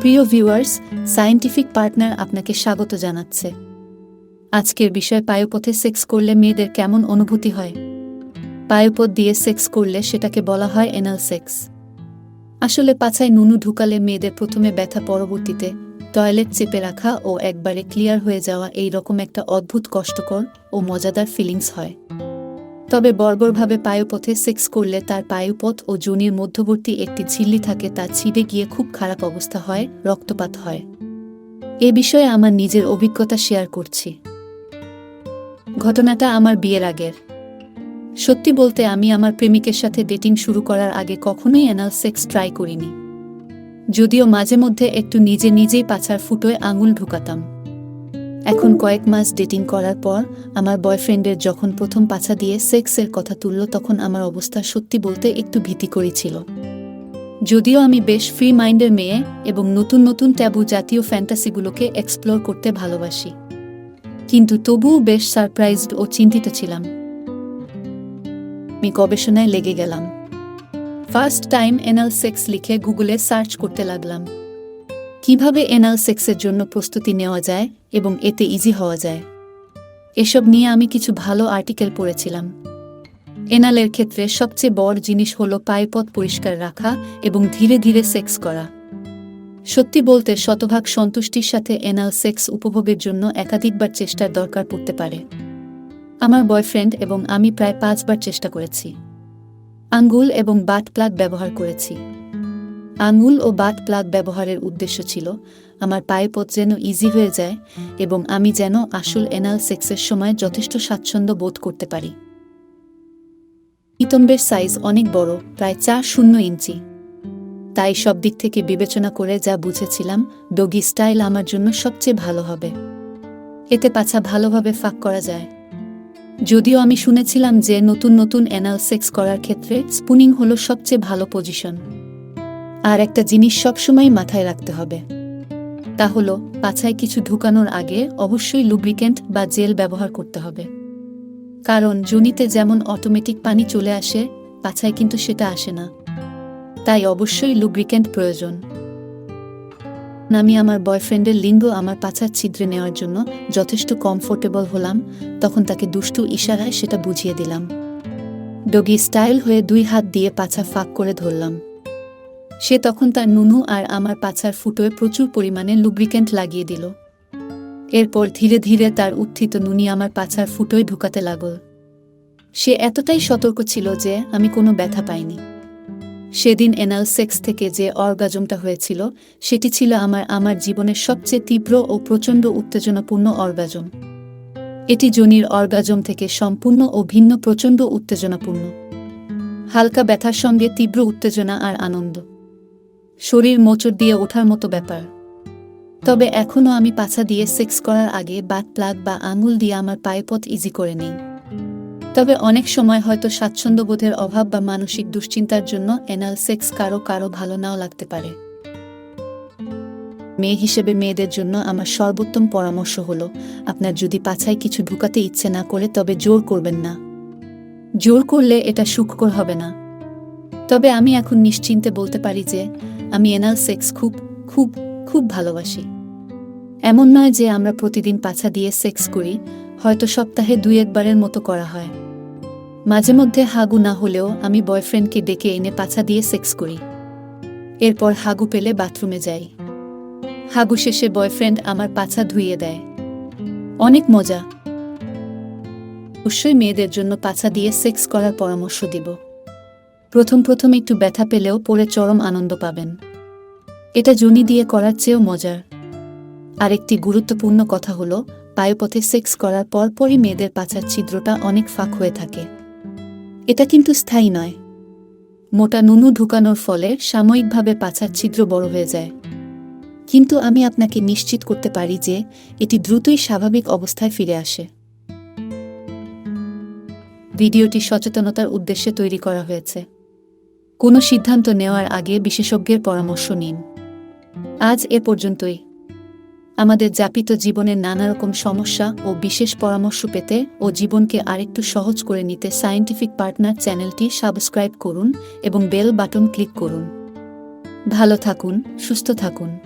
প্রিয় viewers, scientific partner আপনাকে স্বাগত জানাচ্ছে। আজকের বিষয়, পায়ুপথে সেক্স করলে মেয়েদের কেমন অনুভূতি হয়? পায়ুপথ দিয়ে সেক্স করলে সেটাকে বলা হয় এনাল সেক্স। আসলে পাছায় নুনু ঢুকালে মেয়েদের প্রথমে ব্যথা পরবর্তীতে, টয়লেট চেপে রাখা ও একবারে ক্লিয়ার হয়ে যাওয়া এই রকম একটা অদ্ভুত, কষ্টকর ও মজাদার ফিলিংস হয়। তবে বর্বরভাবে পায়ুপথে সেক্স করলে তার পায়ুপথ ও যোনির মধ্যবর্তী একটি ঝিল্লি থাকে তা ছিঁড়ে গিয়ে খুব খারাপ অবস্থা হয়, রক্তপাত হয়। এ বিষয়ে আমার নিজের অভিজ্ঞতা শেয়ার করছি। ঘটনাটা আমার বিয়ের আগের। সত্যি বলতে আমি আমার প্রেমিকের সাথে ডেটিং শুরু করার আগে কখনোই অ্যানাল সেক্স ট্রাই করিনি। যদিও মাঝে মধ্যে একটু নিজে নিজেই পাছার ফুটোয় আঙুল ঢুকাতাম। এখন কয়েক মাস ডেটিং করার পর আমার বয়ফ্রেন্ডের যখন প্রথম পাছা দিয়ে সেক্সের কথা তুলল, তখন আমার অবস্থা সত্যি বলতে একটু ভীতি করেছিল। যদিও আমি বেশ ফ্রি মাইন্ডের মেয়ে এবং নতুন নতুন ট্যাবু জাতীয় ফ্যান্টাসিগুলোকে এক্সপ্লোর করতে ভালোবাসি। কিন্তু তবুও বেশ সারপ্রাইজড ও চিন্তিত ছিলাম। আমি গবেষণায় লেগে গেলাম। ফার্স্ট টাইম এনাল সেক্স লিখে গুগলে সার্চ করতে লাগলাম। কীভাবে এনাল সেক্সের জন্য প্রস্তুতি নেওয়া যায়? এবং এতে ইজি হওয়া যায়। এসব নিয়ে আমি কিছু ভালো আর্টিকেল পড়েছিলাম। এনালের ক্ষেত্রে সবচেয়ে বড় জিনিস হল পায়পথ পরিষ্কার রাখা এবং ধীরে ধীরে সেক্স করা। সত্যি বলতে শতভাগ সন্তুষ্টির সাথে এনাল সেক্স উপভোগের জন্য একাধিকবার চেষ্টার দরকার পড়তে পারে। আমার বয়ফ্রেন্ড এবং আমি প্রায় পাঁচবার চেষ্টা করেছি। আঙ্গুল এবং বাট প্লাগ ব্যবহার করেছি। আঙুল ও বাট প্লাগ ব্যবহারের উদ্দেশ্য ছিল, আমার পায়ে পথ যেন ইজি হয়ে যায় এবং আমি যেন আসল এনাল সেক্সের সময় যথেষ্ট স্বাচ্ছন্দ্য বোধ করতে পারি। নিতম্বের সাইজ অনেক বড়, প্রায় চার শূন্য ইঞ্চি। তাই সব দিক থেকে বিবেচনা করে যা বুঝেছিলাম ডগি স্টাইল আমার জন্য সবচেয়ে ভালো হবে। এতে পাছা ভালোভাবে ফাঁক করা যায়। যদিও আমি শুনেছিলাম যে নতুন নতুন অ্যানাল সেক্স করার ক্ষেত্রে স্পুনিং হলো সবচেয়ে ভালো পজিশন আর একটা জিনিস সবসময় মাথায় রাখতে হবে। তা হলো, পাছায় কিছু ঢুকানোর আগে অবশ্যই লুব্রিকেন্ট বা জেল ব্যবহার করতে হবে। কারণ জনিতে যেমন অটোমেটিক পানি চলে আসে, পাছায় কিন্তু সেটা আসে না। তাই অবশ্যই লুব্রিকেন্ট প্রয়োজন। আমি আমার বয়ফ্রেন্ডের লিঙ্গ আমার পাছার ছিদ্রে নেওয়ার জন্য যথেষ্ট কমফোর্টেবল হলাম, তখন তাকে দুষ্টু ইশারায় সেটা বুঝিয়ে দিলাম। ডগি স্টাইল হয়ে দুই হাত দিয়ে পাছা ফাঁক করে ধরলাম। সে তখন তার নুনু আর আমার পাছার ফুটোয় প্রচুর পরিমাণে লুব্রিকেন্ট লাগিয়ে দিল। এরপর ধীরে ধীরে তার উত্থিত নুনি আমার পাছার ফুটোয় ঢুকাতে লাগল। সে এতটাই সতর্ক ছিল যে আমি কোনো ব্যথা পাইনি। সেদিন এনাল সেক্স থেকে যে অর্গাজমটা হয়েছিল, সেটি ছিল আমার আমার জীবনের সবচেয়ে তীব্র ও প্রচণ্ড উত্তেজনাপূর্ণ অর্গাজম এটি জনির অর্গাজম থেকে সম্পূর্ণ ও ভিন্ন প্রচণ্ড উত্তেজনাপূর্ণ। হালকা ব্যথার সঙ্গে তীব্র উত্তেজনা আর আনন্দ। শরীর মোচড় দিয়ে ওঠার মতো ব্যাপার। তবে এখনও আমি পাছা দিয়ে সেক্স করার আগে বাত প্লাগ বা আঙুল দিয়ে আমার পায়পথ ইজি করে নেই। তবে অনেক সময় হয়তো স্বাচ্ছন্দ্যবোধের অভাব বা মানসিক দুশ্চিন্তার জন্য এনাল সেক্স কারও কারও ভালো নাও লাগতে পারে। মেয়ে হিসেবে মেয়েদের জন্য আমার সর্বোত্তম পরামর্শ হলো, আপনার যদি পাছায় কিছু ঢুকাতে ইচ্ছে না করে তবে জোর করবেন না। জোর করলে এটা সুখকর হবে না। তবে আমি এখন নিশ্চিন্তে বলতে পারি যে আমি এনাল সেক্স খুব খুব খুব ভালোবাসি। এমন নয় যে আমরা প্রতিদিন পাছা দিয়ে সেক্স করি, হয়তো সপ্তাহে দুই একবারের মতো করা হয়। মাঝে মধ্যে হাগু না হলেও আমি বয়ফ্রেন্ডকে ডেকে এনে পাছা দিয়ে সেক্স করি। এরপর হাগু পেলে বাথরুমে যাই। হাগু শেষে বয়ফ্রেন্ড আমার পাছা ধুইয়ে দেয়। অনেক মজা। অবশ্যই মেয়েদের জন্য পাছা দিয়ে সেক্স করার পরামর্শ দিব। প্রথম প্রথম একটু ব্যথা পেলেও পরে চরম আনন্দ পাবেন। এটা জনি দিয়ে করার চেয়েও মজার। আরেকটি গুরুত্বপূর্ণ কথা হলো পায়ুপথে সেক্স করার পরপরই মেয়েদের পাচার ছিদ্রটা অনেক ফাঁক হয়ে থাকে। এটা কিন্তু স্থায়ী নয়। মোটা নুনু ঢুকানোর ফলে সাময়িকভাবে পাচার ছিদ্র বড় হয়ে যায়। কিন্তু আমি আপনাকে নিশ্চিত করতে পারি যে, এটি দ্রুতই স্বাভাবিক অবস্থায় ফিরে আসে। ভিডিওটি সচেতনতার উদ্দেশ্যে তৈরি করা হয়েছে। কোনো সিদ্ধান্ত নেওয়ার আগে বিশেষজ্ঞের পরামর্শ নিন। আজ এ পর্যন্তই। আমাদের যাপিত জীবনের নানা রকম সমস্যা ও বিশেষ পরামর্শ পেতে ও জীবনকে আরেকটু সহজ করে নিতে সায়েন্টিফিক পার্টনার চ্যানেলটি সাবস্ক্রাইব করুন এবং বেল বাটন ক্লিক করুন। ভালো থাকুন, সুস্থ থাকুন।